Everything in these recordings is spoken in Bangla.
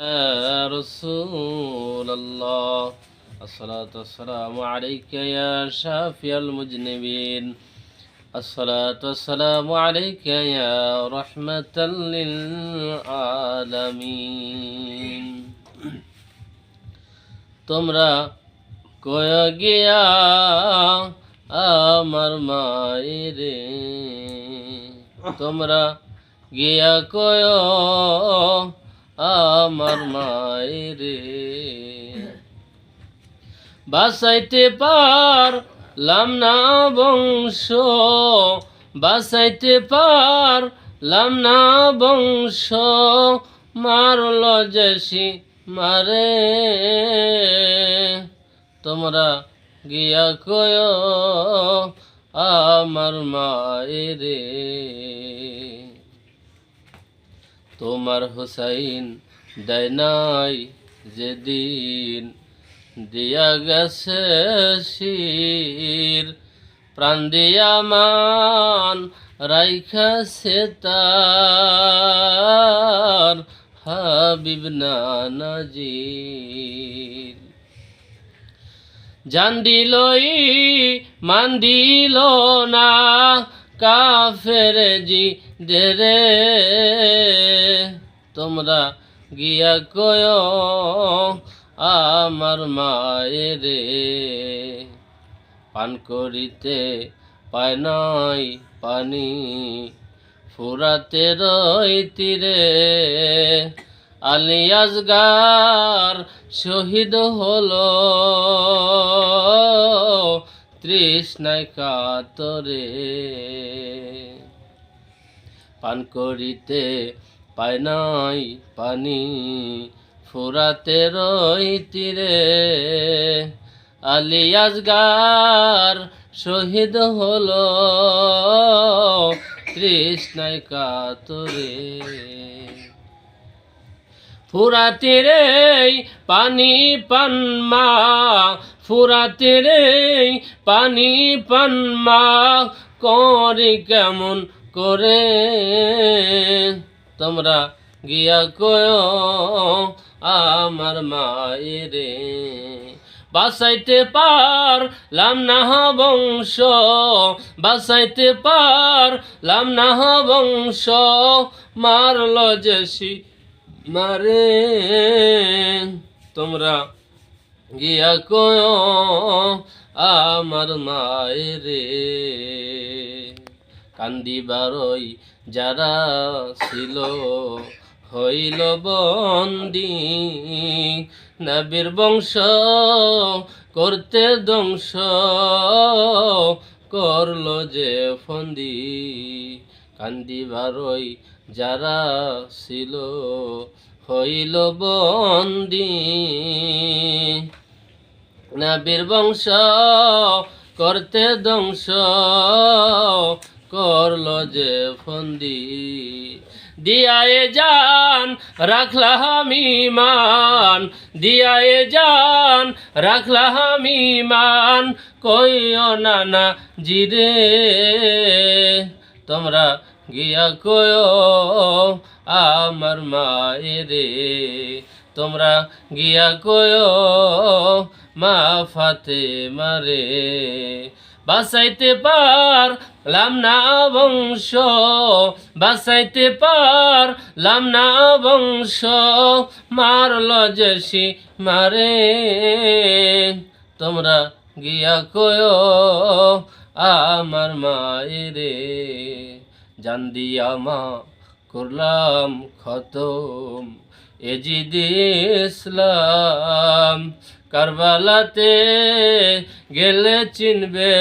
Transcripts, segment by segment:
يا رسول الله الصلاة والسلام عليك يا شافي المذنبين الصلاة والسلام عليك يا رحمة للعالمين তোমরা কয়ে গিয়া আমার মায়েরে তোমরা গিয়া কয় আমার মায়েরে। বাসাইতে পারলাম না বংশ বাসাইতে পারলাম না বংশ। মারল জেসি মারে তোমরা গিয়া কয় আমার মায়েরে। তোমার হোসাইন দেয় নাই যেদিন দিয়া গেছে শির। প্রাণ দিয়া মান রাইখাছে তার হাবিব নানাজির জান দিলই, মান দিল না কাফের জি দেরে, তোমরা গিয়া কয় আমার মায়েরে। পান করিতে পায় নাই পানি, ফুরাতে রই তীরে আলিয়াজগার শহীদ হলো তৃষ্ণায় কাতরে। পান করিতে পায় নাই পানি, ফুরাতে রই তীরে। আলিয়াজগার শহীদ হলো, তৃষ্ণায় কাতরে। ফুরাতে পানি পানমা ফুরাতে পানি পানমা করি কেমন করে? তোমরা গিয়া কয় আমার মায়েরে। বাসাইতে পারলাম না বংশ বাসাইতে পারলাম না বংশ, মারল জেসি মারে, তোমরা গিয়া কয় আমার মায়েরে। কান্দিবারই যারা ছিল, হইল বন্দি। নবীর বংশ করতে ধ্বংস করল যে ফন্দি। কান্দিবারই যারা ছিল, হইল বন্দি। নবীর বংশ করতে ধ্বংস করল যে ফন্দি। দিয়ায়ে জান রাখলাম ইমান দিয়ায়ে জান রাখলাম ইমান কইও না না জিরে, তোমরা গিয়া কয়ো আমার মায়েরে। তোমরা গিয়া কয়ো মা ফাতে মারে বাসাইতে পার লামনা বংশ বাসাইতে পার লামনা বংশ মারল জেসি মারে তোমরা গিয়া কয় আমার মায়েরে। জান দিয়া মা করলাম খতম। এজিদ ইসলাম কারবালাতে গেলে চিনবে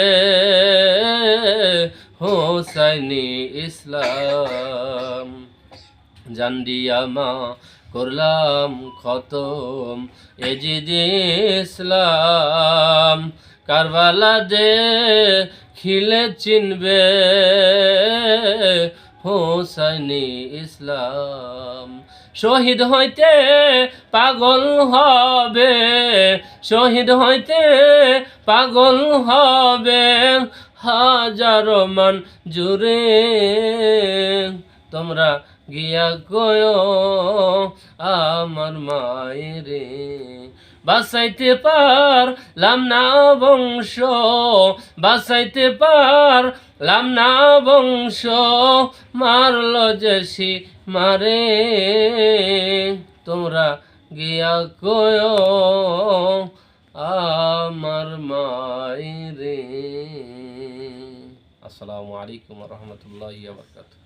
হোসাইনি ইসলাম। জান্ডিয়া মা করলাম খতম। এজিদ ইসলাম কারবালা দে খিলে চিনবে হোসাইনি ইসলাম। শহীদ হইতে পাগল হবে, শহীদ হইতে পাগল হবে হাজারো মান জুড়ে। তোমরা গিয়া কয় আমার মায়েরে। বাসাইতে পার লামনা বংশ বাসাইতে পার লামনা বংশ, মারল যে মারে, তোমরা গিয়া কয় আমার মাই মায়েরে আসসালামু আলাইকুম রহমতুল্লাহ বারকাতুহ।